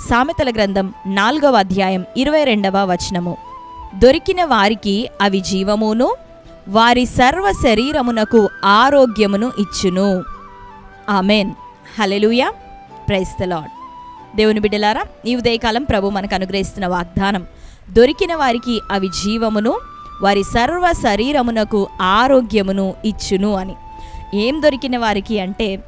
సామెతల గ్రంథం నాలుగవ అధ్యాయం ఇరవై రెండవ వచనము. దొరికిన వారికి అవి జీవమును వారి సర్వ శరీరమునకు ఆరోగ్యమును ఇచ్చును. Amen. Hallelujah praise the Lord దేవుని బిడ్డలారా ఈ ఉదయకాలం ప్రభు మనకు అనుగ్రహిస్తున్న వాగ్దానం దొరికిన వారికి అవి జీవమును వారి సర్వ శరీరమునకు ఆరోగ్యమును ఇచ్చును అని. ఏం దొరికిన వారికి అంటే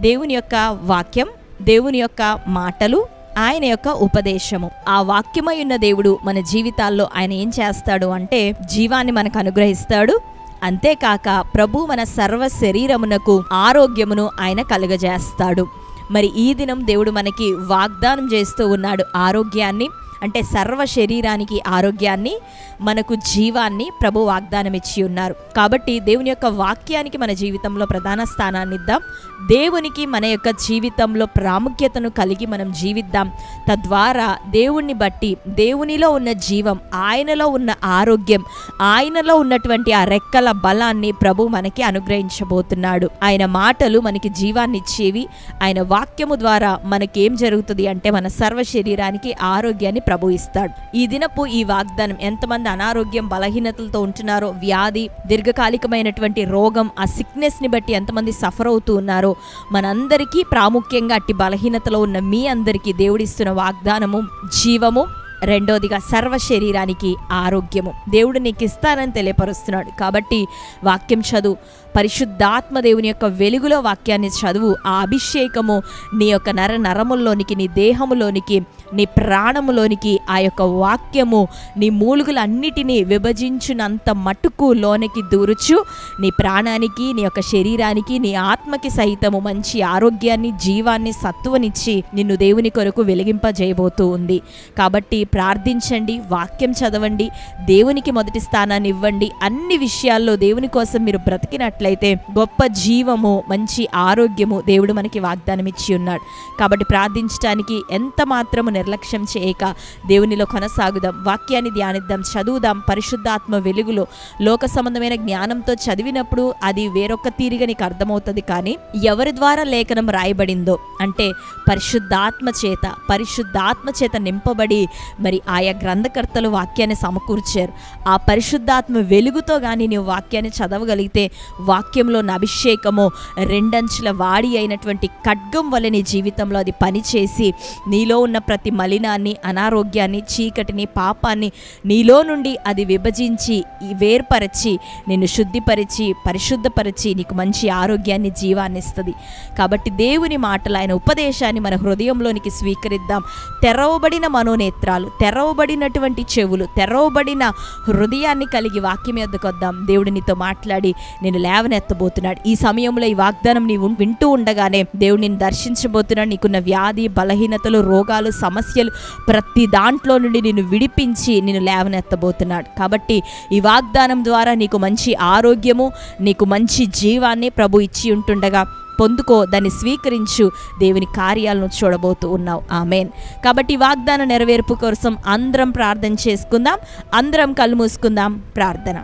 దేవుని యొక్క వాక్యం దేవుని యొక్క మాటలు ఆయన యొక్క ఉపదేశము. ఆ వాక్యమై ఉన్న దేవుడు మన జీవితాల్లో ఆయన ఏం చేస్తాడు అంటే జీవాన్ని మనకు అనుగ్రహిస్తాడు. అంతేకాక ప్రభు మన సర్వ శరీరమునకు ఆరోగ్యమును ఆయన కలుగజేస్తాడు. మరి ఈ దినం దేవుడు మనకి వాగ్దానం చేస్తూ ఉన్నాడు ఆరోగ్యాన్ని. అంటే సర్వ శరీరానికి ఆరోగ్యాన్ని మనకు జీవాన్ని ప్రభు వాగ్దానం ఇచ్చి ఉన్నారు. కాబట్టి దేవుని యొక్క వాక్యానికి మన జీవితంలో ప్రధాన స్థానాన్ని ఇద్దాం. దేవునికి మన యొక్క జీవితంలో ప్రాముఖ్యతను కలిగి మనం జీవిద్దాం. తద్వారా దేవుణ్ణి బట్టి దేవునిలో ఉన్న జీవం ఆయనలో ఉన్న ఆరోగ్యం ఆయనలో ఉన్నటువంటి ఆ రెక్కల బలాన్ని ప్రభు మనకి అనుగ్రహించబోతున్నాడు. ఆయన మాటలు మనకి జీవాన్ని ఇచ్చేవి. ఆయన వాక్యము ద్వారా మనకేం జరుగుతుంది అంటే మన సర్వ శరీరానికి ఆరోగ్యాన్ని ప్రభు ఇస్తాడు. ఈ దినపు ఈ వాగ్దానం ఎంతమంది అనారోగ్యం బలహీనతలతో ఉంటున్నారో వ్యాధి దీర్ఘకాలికమైనటువంటి రోగం ఆ సిక్నెస్ని బట్టి ఎంతమంది సఫర్ అవుతూ ఉన్నారో మనందరికీ ప్రాముఖ్యంగా అట్టి బలహీనతలో ఉన్న మీ అందరికీ దేవుడిస్తున్న వాగ్దానము జీవము రెండోదిగా సర్వ శరీరానికి ఆరోగ్యము. దేవుడు నీకు ఇస్తానని తెలియపరుస్తున్నాడు. కాబట్టి వాక్యం చదువు. పరిశుద్ధాత్మ దేవుని యొక్క వెలుగులో వాక్యాన్ని చదువు. ఆ అభిషేకము నీ యొక్క నర నరముల్లోనికి నీ దేహములోనికి నీ ప్రాణములోనికి ఆ యొక్క వాక్యము నీ మూలుగులన్నిటినీ విభజించినంత మట్టుకు లోనికి దూరుచు. నీ ప్రాణానికి నీ యొక్క శరీరానికి నీ ఆత్మకి సహితము మంచి ఆరోగ్యాన్ని జీవాన్ని సత్వనిచ్చి నిన్ను దేవుని కొరకు వెలిగింపజేయబోతూ ఉంది. కాబట్టి ప్రార్థించండి వాక్యం చదవండి దేవునికి మొదటి స్థానాన్ని ఇవ్వండి. అన్ని విషయాల్లో దేవుని కోసం మీరు బ్రతికినట్లయితే గొప్ప జీవము మంచి ఆరోగ్యము దేవుడు మనకి వాగ్దానం ఇచ్చి ఉన్నాడు. కాబట్టి ప్రార్థించడానికి ఎంత మాత్రము నిర్లక్ష్యం చేయక దేవునిలో కొనసాగుదాం వాక్యాన్ని ధ్యానిద్దాం చదువుదాం పరిశుద్ధాత్మ వెలుగులో లోక సంబంధమైన జ్ఞానంతో చదివినప్పుడు అది వేరొక తీరిగా నీకు అర్థమవుతుంది. కానీ ఎవరి ద్వారా లేఖనం రాయబడిందో అంటే పరిశుద్ధాత్మ చేత పరిశుద్ధాత్మ చేత నింపబడి మరి ఆయా గ్రంథకర్తలు వాక్యాన్ని సమకూర్చారు. ఆ పరిశుద్ధాత్మ వెలుగుతో కానీ నీవు వాక్యాన్ని చదవగలిగితే వాక్యంలో ఉన్న అభిషేకము రెండంచుల వాడి అయినటువంటి ఖడ్గం వల్ల నీ జీవితంలో అది పనిచేసి నీలో ఉన్న ప్రతి మలినాన్ని అనారోగ్యాన్ని చీకటిని పాపాన్ని నీలో నుండి అది విభజించి వేర్పరచి నిన్ను శుద్ధిపరిచి పరిశుద్ధపరిచి నీకు మంచి ఆరోగ్యాన్ని జీవాన్ని ఇస్తుంది. కాబట్టి దేవుని మాటలు ఆయన ఉపదేశాన్ని మన హృదయంలోనికి స్వీకరిద్దాం. తెరవబడిన మనోనేత్రాలు తెరవబడినటువంటి చెవులు తెరవబడిన హృదయాన్ని కలిగి వాక్యం ఎద్దుకొద్దాం దేవుడు నీతో మాట్లాడి నేను లేవనెత్తబోతున్నాడు. ఈ సమయంలో ఈ వాగ్దానం నీవు వింటూ ఉండగానే దేవుడు నిన్ను దర్శించబోతున్నాడు. నీకున్న వ్యాధి బలహీనతలు రోగాలు సమస్యలు ప్రతి దాంట్లో నుండి నిన్ను విడిపించి నిన్ను లేవనెత్తబోతున్నాడు. కాబట్టి ఈ వాగ్దానం ద్వారా నీకు మంచి ఆరోగ్యము నీకు మంచి జీవాన్ని ప్రభు ఇచ్చి ఉంటుండగా పొందుకో దాన్ని స్వీకరించు దేవుని కార్యాలను చూడబోతూ ఉన్నావు. ఆమెన్. కాబట్టి ఈ వాగ్దాన నెరవేర్పు కోసం అందరం ప్రార్థన చేసుకుందాం అందరం కళ్ళు మూసుకుందాం ప్రార్థన.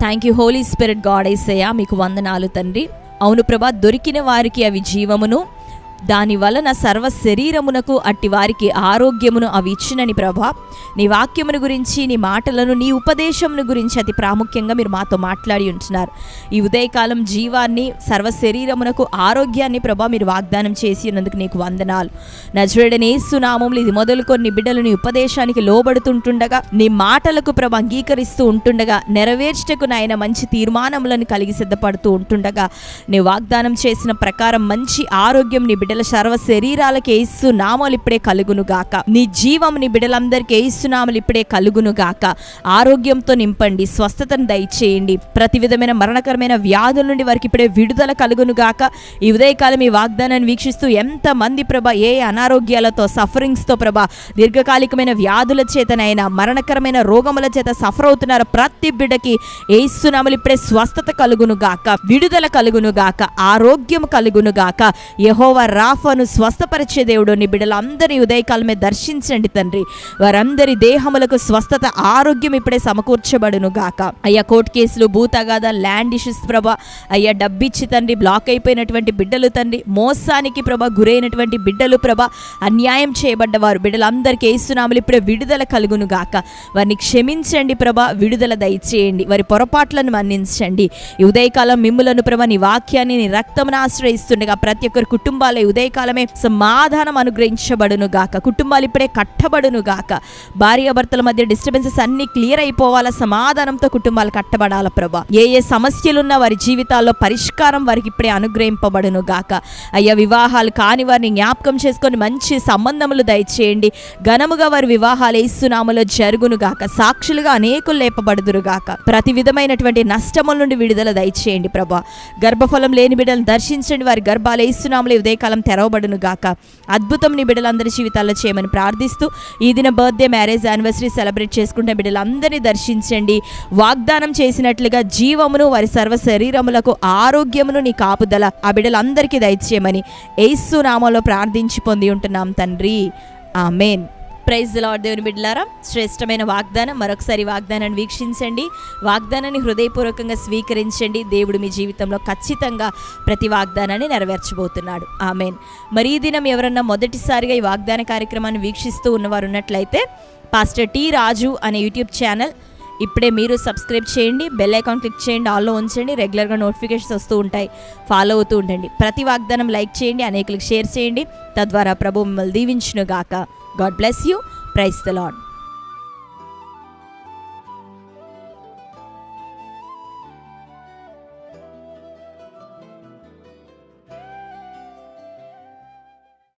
Thank you Holy Spirit God Aisayya మీకు వందనాలు తండ్రి. అవును ప్రభా దొరికిన వారికి అవి జీవమును దాని వలన సర్వ శరీరమునకు అట్టి వారికి ఆరోగ్యమును అవి ఇచ్చినని ప్రభా. నీ వాక్యమును గురించి నీ మాటలను నీ ఉపదేశమును గురించి అతి ప్రాముఖ్యంగా మీరు మాతో మాట్లాడి ఉంటున్నారు. ఈ ఉదయకాలం జీవాన్ని సర్వ శరీరమునకు ఆరోగ్యాన్ని ప్రభా మీరు వాగ్దానం చేసి ఉన్నందుకు నీకు వందనాలు. నజరుడని సునామములు ఇది మొదలుకొని కొన్ని బిడ్డలు నీ ఉపదేశానికి లోబడుతుంటుండగా నీ మాటలకు ప్రభ అంగీకరిస్తూ ఉంటుండగా నెరవేర్చటకు నాయన మంచి తీర్మానములను కలిగి సిద్ధపడుతూ ఉంటుండగా నీ వాగ్దానం చేసిన ప్రకారం మంచి ఆరోగ్యం నీ బిడ్డ బిడ్డల సర్వ శరీరాలకు ఏసు నామాలు ఇప్పుడే కలుగును గాక నీ జీవం నీ బిడ్డలందరికీ ఏసు నామలు ఇప్పుడే కలుగును గాక ఆరోగ్యంతో నింపండి స్వస్థతను దయచేయండి. ప్రతి విధమైన మరణకరమైన వ్యాధుల నుండి వారికి ఇప్పుడే విడుదల కలుగును గాక ఈ ఉదయకాలం ఈ వాగ్దానాన్ని వీక్షిస్తూ ఎంత మంది ప్రభ ఏ అనారోగ్యాలతో సఫరింగ్స్తో ప్రభ దీర్ఘకాలికమైన వ్యాధుల చేతనైనా మరణకరమైన రోగముల చేత సఫర్ అవుతున్నారు ప్రతి బిడ్డకి ఏసునామలు ఇప్పుడే స్వస్థత కలుగును గాక విడుదల కలుగును గాక ఆరోగ్యం కలుగును గాక యహోవ రాఫను స్వస్థపరిచే దేవుడు నీ బిడ్డలందరి ఉదయకాలమే దర్శించండి తండ్రి. వారందరి దేహములకు స్వస్థత ఆరోగ్యం ఇప్పుడే సమకూర్చబడును గాక. అయ్యా కోర్టు కేసులు భూతగాద ల్యాండ్ ఇష్యూస్ ప్రభ అయ్యా డబ్బిచ్చి తండ్రి బ్లాక్ అయిపోయినటువంటి బిడ్డలు తండ్రి మోసానికి ప్రభ గురైనటువంటి బిడ్డలు ప్రభ అన్యాయం చేయబడ్డవారు బిడ్డలందరికీ ఏసునాములు ఇప్పుడే విడుదల కలుగును గాక. వారిని క్షమించండి ప్రభ విడుదల దయచేయండి. వారి పొరపాట్లను మన్నించండి. ఈ ఉదయకాలం మిమ్ములను ప్రభ నీ వాక్యాన్ని నీ రక్తమును ఆశ్రయిస్తుండగా ప్రతి ఒక్కరి కుటుంబాల ఉదయకాలమే సమాధానం అనుగ్రహించబడును గాక. కుటుంబాలు ఇప్పుడే కట్టబడును గాక. భార్యాభర్తల మధ్య డిస్టర్బెన్సెస్ అన్ని క్లియర్ అయిపోవాలా? సమాధానంతో కుటుంబాలు కట్టబడాల ప్రభా? ఏ ఏ సమస్యలున్నా వారి జీవితాల్లో పరిష్కారం వారికి ఇప్పుడే అనుగ్రహింపబడును గాక. అయ్యా వివాహాలు కాని వారిని జ్ఞాపకం చేసుకొని మంచి సంబంధములు దయచేయండి. ఘనముగా వారి వివాహాలు ఏసునామలో జరుగును గాక. సాక్షులుగా అనేకులు లేపబడుదురు గాక. ప్రతి విధమైనటువంటి నష్టముల నుండి విడుదల దయచేయండి ప్రభా. గర్భఫలం లేని బిడ్డలను దర్శించండి. వారి గర్భాలు ఏసునామలు ఉదయకాలం తెరవబడును గాక. అద్భుతం నీ బిడ్డలందరి జీవితాల్లో చేయమని ప్రార్థిస్తూ ఈ దిన బర్త్డే మ్యారేజ్ యానివర్సరీ సెలబ్రేట్ చేసుకుంటే బిడ్డలందరినీ దర్శించండి. వాగ్దానం చేసినట్లుగా జీవమును వారి సర్వ శరీరములకు ఆరోగ్యమును నీ కాపుదల ఆ బిడ్డలందరికీ దయచేయమని ఏసు నామంలో ప్రార్థించి పొంది ఉంటున్నాం తండ్రి. ఆమెన్. ప్రైజ్ లార్డ్ దేవుని బిడ్డలారా శ్రేష్టమైన వాగ్దానం మరొకసారి వాగ్దానాన్ని వీక్షించండి. వాగ్దానాన్ని హృదయపూర్వకంగా స్వీకరించండి. దేవుడు మీ జీవితంలో ఖచ్చితంగా ప్రతి వాగ్దానాన్ని నెరవేర్చబోతున్నాడు. ఆమెన్. మరి ఈ దినం ఎవరన్నా మొదటిసారిగా ఈ వాగ్దాన కార్యక్రమాన్ని వీక్షిస్తూ ఉన్నవారు ఉన్నట్లయితే పాస్టర్ టి రాజు అనే యూట్యూబ్ ఛానల్ ఇప్పుడే మీరు సబ్స్క్రైబ్ చేయండి బెల్ ఐకాన్ క్లిక్ చేయండి ఆల్లో ఉంచండి రెగ్యులర్గా నోటిఫికేషన్స్ వస్తూ ఉంటాయి. ఫాలో అవుతూ ఉండండి. ప్రతి వాగ్దానం లైక్ చేయండి అనేకులకు షేర్ చేయండి. తద్వారా ప్రభు మిమ్మల్ని దీవించును గాక God bless you. Praise the Lord